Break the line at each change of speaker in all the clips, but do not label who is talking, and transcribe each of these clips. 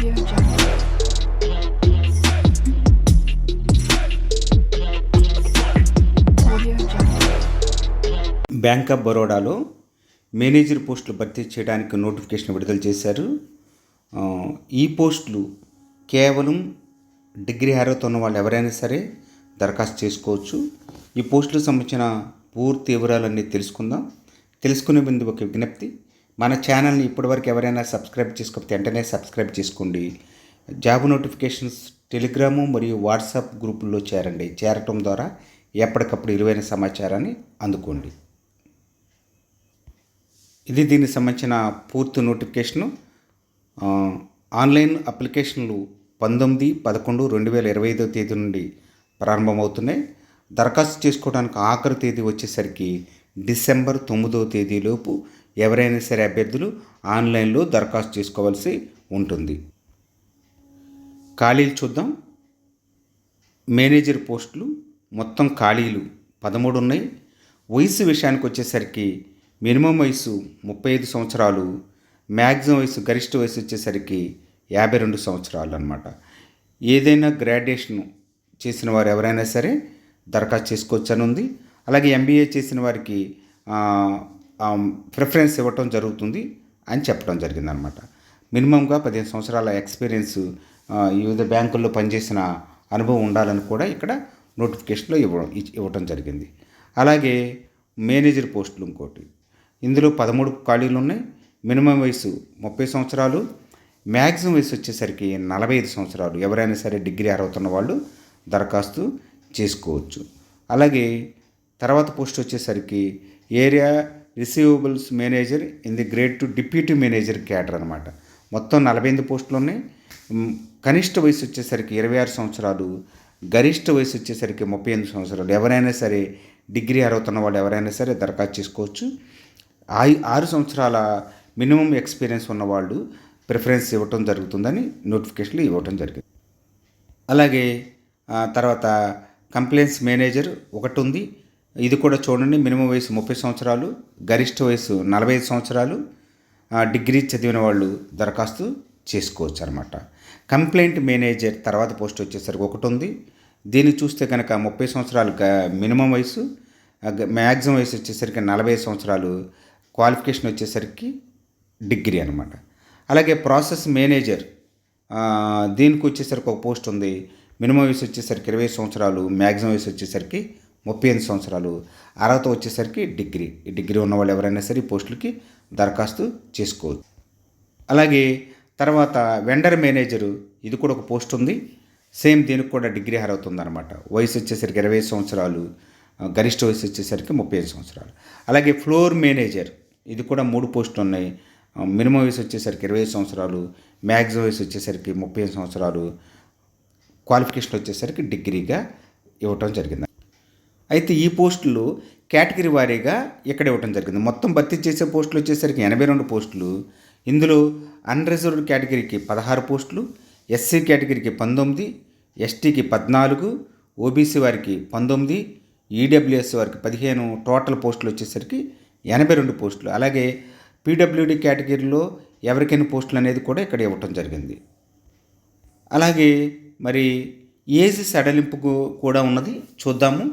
Bank of బరోడాలో manager పోస్టులు భర్తీ చేయడానికి నోటిఫికేషన్ విడుదల చేశారు. ఈ పోస్టులు కేవలం డిగ్రీ అర్హత ఉన్న వాళ్ళు ఎవరైనా సరే దరఖాస్తు చేసుకోవచ్చు. ఈ పోస్టులకు సంబంధించిన పూర్తి వివరాలన్నీ తెలుసుకుందాం. తెలుసుకునే ముందు ఒక విజ్ఞప్తి. మన ఛానల్ని ఇప్పటివరకు ఎవరైనా సబ్స్క్రైబ్ చేసుకోకపోతే వెంటనే సబ్స్క్రైబ్ చేసుకోండి. జాబ్ నోటిఫికేషన్స్ టెలిగ్రాము మరియు వాట్సాప్ గ్రూపుల్లో చేరండి. చేరటం ద్వారా ఎప్పటికప్పుడు విలువైన సమాచారాన్ని అందుకోండి. ఇది దీనికి సంబంధించిన పూర్తి నోటిఫికేషను. ఆన్లైన్ అప్లికేషన్లు పంతొమ్మిది పదకొండు రెండు వేల ఇరవై ఐదో తేదీ నుండి ప్రారంభమవుతున్నాయి. దరఖాస్తు చేసుకోవడానికి ఆఖరి తేదీ వచ్చేసరికి డిసెంబర్ తొమ్మిదవ తేదీలోపు ఎవరైనా సరే అభ్యర్థులు ఆన్లైన్లో దరఖాస్తు చేసుకోవాల్సి ఉంటుంది. ఖాళీలు చూద్దాం. మేనేజర్ పోస్టులు మొత్తం ఖాళీలు పదమూడు ఉన్నాయి. వయసు విషయానికి వచ్చేసరికి మినిమం వయసు ముప్పై ఐదు సంవత్సరాలు మ్యాక్సిమం వయసు గరిష్ట వయసు వచ్చేసరికి యాభై రెండు సంవత్సరాలు అనమాట ఏదైనా గ్రాడ్యుయేషన్ చేసిన వారు ఎవరైనా సరే దరఖాస్తు చేసుకోవచ్చు అని ఉంది అలాగే ఎంబీఏ చేసిన వారికి ప్రిఫరెన్స్ ఇవ్వటం జరుగుతుంది అని చెప్పడం జరిగిందనమాట. మినిమంగా పదిహేను సంవత్సరాల ఎక్స్పీరియన్స్ వివిధ బ్యాంకుల్లో పనిచేసిన అనుభవం ఉండాలని కూడా ఇక్కడ నోటిఫికేషన్లో ఇవ్వడం ఇవ్వటం జరిగింది. అలాగే మేనేజర్ పోస్టులు ఇంకోటి. ఇందులో పదమూడు ఖాళీలు ఉన్నాయి. మినిమం వయసు ముప్పై సంవత్సరాలు. మ్యాక్సిమం వయసు వచ్చేసరికి నలభై ఐదు సంవత్సరాలు. ఎవరైనా సరే డిగ్రీ అర్హత వాళ్ళు దరఖాస్తు చేసుకోవచ్చు. అలాగే తర్వాత పోస్ట్ వచ్చేసరికి area receivables manager in the grade two deputy manager cadre అనమాట మొత్తం నలభై ఎనిమిది పోస్టులు ఉన్నాయి. కనిష్ట వయసు వచ్చేసరికి ఇరవై ఆరు సంవత్సరాలు గరిష్ట వయసు వచ్చేసరికి ముప్పై ఎనిమిది సంవత్సరాలు. ఎవరైనా సరే డిగ్రీ అర్హత వాళ్ళు ఎవరైనా సరే దరఖాస్తు చేసుకోవచ్చు. ఆరు సంవత్సరాల మినిమం ఎక్స్పీరియన్స్ ఉన్నవాళ్ళు ప్రిఫరెన్స్ ఇవ్వటం జరుగుతుందని నోటిఫికేషన్లు ఇవ్వటం జరిగింది. అలాగే తర్వాత కంప్లైంట్స్ మేనేజర్ ఒకటి ఉంది. ఇది కూడా చూడండి మినిమం వయసు ముప్పై సంవత్సరాలు గరిష్ట వయసు నలభై ఐదు సంవత్సరాలు. డిగ్రీ చదివిన వాళ్ళు దరఖాస్తు చేసుకోవచ్చు అనమాట కంప్లైంట్ మేనేజర్ తర్వాత పోస్ట్ వచ్చేసరికి ఒకటి ఉంది. దీన్ని చూస్తే కనుక ముప్పై సంవత్సరాలు గ- మినిమం వయసు మ్యాక్సిమం వయసు వచ్చేసరికి నలభై ఐదు సంవత్సరాలు క్వాలిఫికేషన్ వచ్చేసరికి డిగ్రీ అనమాట అలాగే ప్రాసెస్ మేనేజర్ దీనికి వచ్చేసరికి ఒక పోస్ట్ ఉంది. మినిమం వయసు వచ్చేసరికి ఇరవై సంవత్సరాలు మ్యాక్సిమం వయసు వచ్చేసరికి ముప్పై ఎనిమిది సంవత్సరాలు అర్హత వచ్చేసరికి డిగ్రీ. ఈ డిగ్రీ ఉన్న వాళ్ళు ఎవరైనా సరే ఈ పోస్టులకి దరఖాస్తు చేసుకోవచ్చు. అలాగే తర్వాత వెండర్ మేనేజరు ఇది కూడా ఒక పోస్ట్ ఉంది. సేమ్ దీనికి కూడా డిగ్రీ అర్హత ఉందన్నమాట. వయసు వచ్చేసరికి ఇరవై సంవత్సరాలు గరిష్ట వయసు వచ్చేసరికి ముప్పై ఐదు సంవత్సరాలు. అలాగే ఫ్లోర్ మేనేజర్ ఇది కూడా మూడు పోస్టులు ఉన్నాయి. మినిమం వయసు వచ్చేసరికి ఇరవై ఐదు సంవత్సరాలు మ్యాక్సిమం వయసు వచ్చేసరికి ముప్పై ఐదు సంవత్సరాలు క్వాలిఫికేషన్ వచ్చేసరికి డిగ్రీగా ఇవ్వటం జరిగింది. అయితే ఈ పోస్టులు కేటగిరీ వారీగా ఇక్కడ ఇవ్వటం జరిగింది. మొత్తం భర్తీ చేసే పోస్టులు వచ్చేసరికి ఎనభై రెండు పోస్టులు. ఇందులో అన్రిజర్వ్డ్ కేటగిరీకి పదహారు పోస్టులు ఎస్సీ కేటగిరీకి పంతొమ్మిది ఎస్టీకి పద్నాలుగు ఓబీసీ వారికి పంతొమ్మిది ఈడబ్ల్యూఎస్ వారికి పదిహేను టోటల్ పోస్టులు వచ్చేసరికి ఎనభై రెండు పోస్టులు. అలాగే పీడబ్ల్యూడి కేటగిరీలో ఎవరికైనా పోస్టులు అనేది కూడా ఇక్కడ ఇవ్వటం జరిగింది. అలాగే మరి ఏజ్ సడలింపుకు కూడా ఉన్నది చూద్దాము.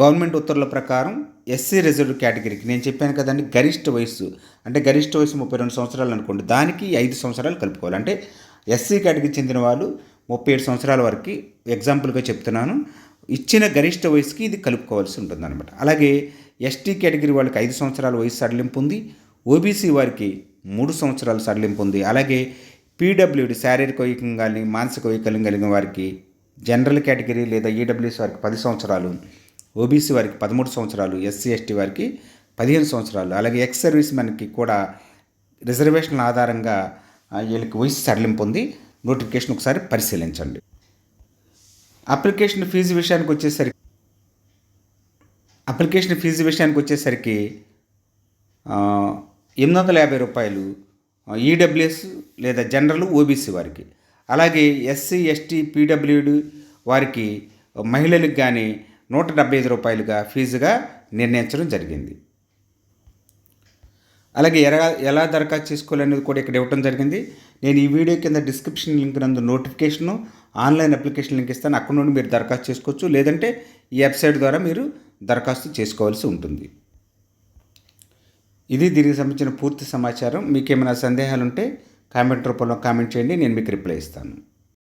గవర్నమెంట్ ఉత్తర్వుల ప్రకారం ఎస్సీ రిజర్వ్ కేటగిరీకి నేను చెప్పాను కదండి గరిష్ట వయసు అంటే గరిష్ట వయసు ముప్పై రెండు సంవత్సరాలు అనుకోండి దానికి ఐదు సంవత్సరాలు కలుపుకోవాలి. అంటే ఎస్సీ కేటగిరీ చెందిన వాళ్ళు ముప్పై ఏడు సంవత్సరాల వరకు ఎగ్జాంపుల్గా చెప్తున్నాను ఇచ్చిన గరిష్ట వయసుకి ఇది కలుపుకోవాల్సి ఉంటుంది అనమాట అలాగే ఎస్టీ కేటగిరీ వాళ్ళకి ఐదు సంవత్సరాల వయసు సడలింపు ఉంది ఓబీసీ వారికి మూడు సంవత్సరాలు సడలింపు ఉంది. అలాగే పీడబ్ల్యూడి శారీరక వైకల్యం కానీ మానసిక వైకల్యం కలిగిన వారికి జనరల్ కేటగిరీ లేదా ఈడబ్ల్యూఎస్ వారికి పది సంవత్సరాలు ఓబీసీ వారికి పదమూడు సంవత్సరాలు ఎస్సీ ఎస్టీ వారికి పదిహేను సంవత్సరాలు. అలాగే ఎక్స్ సర్వీస్ మెన్కి కూడా రిజర్వేషన్ల ఆధారంగా వీళ్ళకి వయసు సడలింపు ఉంది నోటిఫికేషన్ ఒకసారి పరిశీలించండి. అప్లికేషన్ ఫీజు విషయానికి వచ్చేసరికి అప్లికేషన్ ఫీజు విషయానికి వచ్చేసరికి ఎనిమిది వందల యాభై రూపాయలు ఈడబ్ల్యూఎస్ లేదా జనరల్ ఓబీసీ వారికి. అలాగే ఎస్సీ ఎస్టీ పీడబ్ల్యూడి వారికి మహిళలకు కానీ నూట డెబ్బై ఐదు రూపాయలుగా ఫీజుగా నిర్ణయించడం జరిగింది. అలాగే ఎలా ఎలా దరఖాస్తు చేసుకోవాలనేది కూడా ఇక్కడ ఇవ్వడం జరిగింది. నేను ఈ వీడియో కింద డిస్క్రిప్షన్ లింక్ నందు నోటిఫికేషను ఆన్లైన్ అప్లికేషన్ లింక్ ఇస్తాను. అక్కడ నుండి మీరు దరఖాస్తు చేసుకోవచ్చు. లేదంటే ఈ వెబ్సైట్ ద్వారా మీరు దరఖాస్తు చేసుకోవాల్సి ఉంటుంది. ఇది దీనికి సంబంధించిన పూర్తి సమాచారం. మీకు ఏమైనా సందేహాలు ఉంటే కామెంట్ రూపంలో కామెంట్ చేయండి నేను మీకు రిప్లై ఇస్తాను.